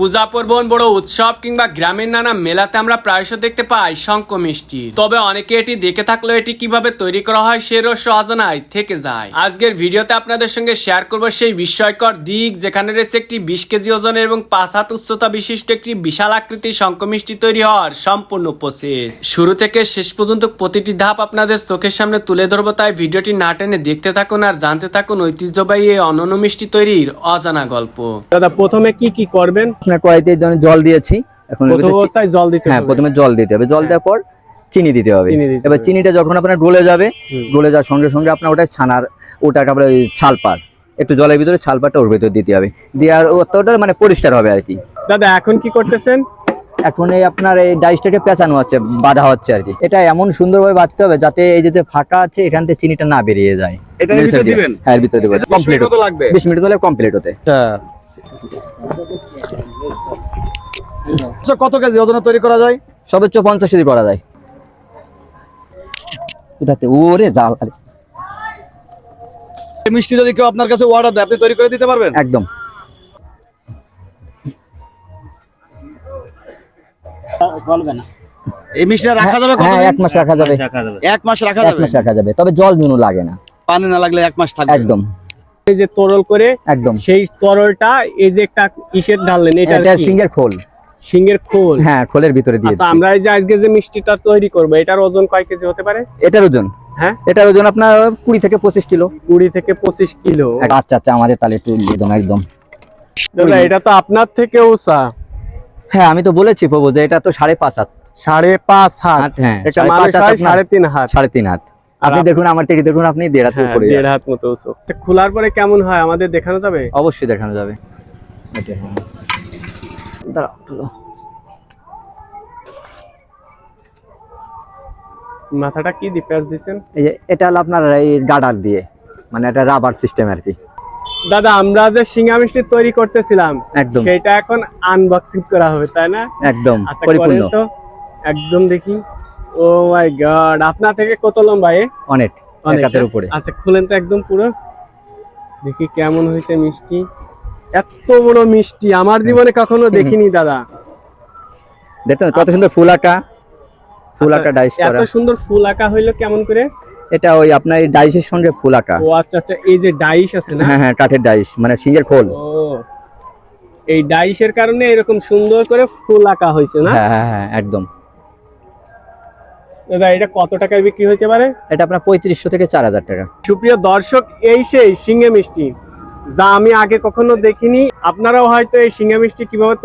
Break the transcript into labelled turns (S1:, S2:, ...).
S1: পূজা পার্বণ বড় উৎসব কিংবা গ্রামের নানা মেলাতে আমরা প্রায়শ দেখতে পাই শঙ্খ মিষ্টি। তবে অনেকে এটি দেখে থাকলেও এটি কীভাবে তৈরি করা হয় সে রহস্য অজানায় থেকে যায়। আজকের ভিডিওতে আপনাদের সঙ্গে শেয়ার করব সেই বিস্ময়কর দিক যেখানে রয়েছে একটি বিশ কেজি ওজনের এবং পাঁচ হাত উচ্চতা বিশিষ্ট একটি বিশাল আকৃতির শঙ্খ মিষ্টি তৈরি হওয়ার সম্পূর্ণ প্রসেস শুরু থেকে শেষ পর্যন্ত প্রতিটি ধাপ আপনাদের চোখের সামনে তুলে ধরবো, তাই ভিডিওটি না টেনে দেখতে থাকুন আর জানতে থাকুন ঐতিহ্যবাহী এই অনন্য মিষ্টি তৈরির অজানা গল্প। দাদা, প্রথমে কি কি করবেন?
S2: আপনার কড়াইতে জল দিয়েছি এখন
S1: প্রথম অবস্থায় জল দিতে
S2: হ্যাঁ প্রথমে জল দিতে হবে। জল দেওয়ার পর চিনি দিতে হবে। এবার চিনিটা যখন আপনার গলে যাবে। গলে যাওয়ার সঙ্গে সঙ্গে আপনার ওটা ছানার ওটা ওই ছালপার একটু জলের ভিতরে ছালপারটা ওর ভিতরে দিতে হবে। দিয়ে আর ওটা মানে পরিষ্কার হবে আর কি।
S1: দাদা এখন কি করতেছেন?
S2: এখন এই আপনার এই ডাইসটাকে পেঁচানো হচ্ছে বাঁধা হচ্ছে আর কি। এটা এমন সুন্দরভাবে বাঁধতে হবে যাতে এই যে ফাঁকা আছে এখান থেকে চিনিটা না বেরিয়ে যায়।
S3: এটা এর ভিতরে দিবেন?
S2: হ্যাঁ এর ভিতরে দেবেন
S3: বিশ
S2: কমপ্লিট
S3: মিনিট মতো লাগবে।
S2: বিশ মিনিট হলে কমপ্লিট হতে।
S3: আচ্ছা, কত কেজি ওজনে তৈরি করা যায়?
S2: সর্বোচ্চ পঞ্চাশ কেজি করা যায়। ওটাতে ওরে জাল আরে,
S3: এই মিষ্টি যদি কেউ আপনার কাছে অর্ডার দেয় আপনি তৈরি করে দিতে পারবেন?
S2: একদম।
S3: এই মিষ্টিটা রাখা যাবে
S2: হ্যাঁ এক মাস রাখা যাবে।
S3: এক মাস রাখা
S2: এক
S3: যাবে?
S2: মাস রাখা যাবে তবে জল দিনও লাগে না।
S3: পানি না লাগলে এক মাস থাকবে
S2: একদম।
S1: এই যে তরল করে
S2: একদম।
S1: সেই তরলটা এই যে একটা ইসের ঢাললেন এটা
S2: এটা সিঙ্গের খোল।
S1: সিংহের খোল।
S2: হ্যাঁ খোলের ভিতরে দিয়ে
S1: আচ্ছা আমরা এই যে আজকে যে মিষ্টিটা তৈরি করব এটার ওজন কয় কেজি হতে পারে?
S2: এটার ওজন?
S1: হ্যাঁ?
S2: এটার ওজন আপনার কুড়ি থেকে পঁচিশ কিলো।
S1: কুড়ি থেকে পঁচিশ কিলো।
S2: আচ্ছা আচ্ছা আমাদের তাহলে একটু একদম একদম।
S1: দাদা এটা তো আপনার থেকে উঁচা
S2: হ্যাঁ আমি তো বলেছি প্রভু যে এটা তো সাড়ে পাঁচ হাত।
S1: সাড়ে পাঁচ হাত।
S2: হাত, হ্যাঁ
S1: এটা
S2: সাড়ে
S1: মানুষ
S2: পাঁচ হাত
S1: হয়
S2: আপনার-
S1: সাড়ে তিন হাত।
S2: সাড়ে তিন হাত। আপনি দেখুন আমার থেকে দেখুন আপনি দেড় হাত
S1: হ্যাঁ,
S2: উপরে
S1: দেড় হাত মতো উঁচু। তো খোলার পরে কেমন হয়? আমাদের দেখানো যাবে?
S2: অবশ্যই দেখানো যাবে। এটা, হ্যাঁ। দাঁড়াও।
S1: মাথাটা কি দিয়ে প্যাঁচ দিচ্ছেন
S2: এই যে এটা হলো আপনার এই গার্ডার দিয়ে মানে এটা রাবার সিস্টেম আর কি।
S1: দাদা আমরা যে সিঙ্গা মিষ্টি তৈরি করতেছিলাম
S2: একদম।
S1: সেটা এখন আনবক্সিং করা হবে তাই না?
S2: একদম
S1: আচ্ছা
S2: পরিপূর্ণ।
S1: একদম দেখি। ও মাই গড আপনার থেকে কত লম্বা এ?
S2: অনেক
S1: অনেক, হ্যাঁ?
S2: উপরে।
S1: আচ্ছা খুলেন তো একদম পুরো। দেখি কেমন হয়েছে মিষ্টি। এত বড় মিষ্টি আমার জীবনে কখনো দেখিনি দাদা।
S2: দেখতে কত সুন্দর ফুল আঁকা। ফুল আঁকা ডাইস
S1: আচ্ছা, এত সুন্দর ফুল আঁকা হইল কেমন করে?
S2: এটা ওই আপনার ডাইসের সঙ্গে ফুল আঁকা।
S1: ও আচ্ছা আচ্ছা এই যে ডাইস আছে না?
S2: হ্যাঁ হ্যাঁ কাঠের ডাইস মানে সিঙ্গের খোল।
S1: ও এই ডাইসের কারণে এরকম সুন্দর করে ফুল আঁকা হয়েছে না?
S2: হ্যাঁ হ্যাঁ হ্যাঁ একদম।
S1: দাদা এটা কত টাকায় বিক্রি হতে পারে?
S2: এটা আপনার পঁয়ত্রিশশো থেকে চার হাজার টাকা।
S1: সুপ্রিয় দর্শক এই সেই সিঙ্গে মিষ্টি। যা আমি আগে কখনো দেখিনি। আপনারাও হয়তো এই শিঙ্গা মিষ্টি কীভাবে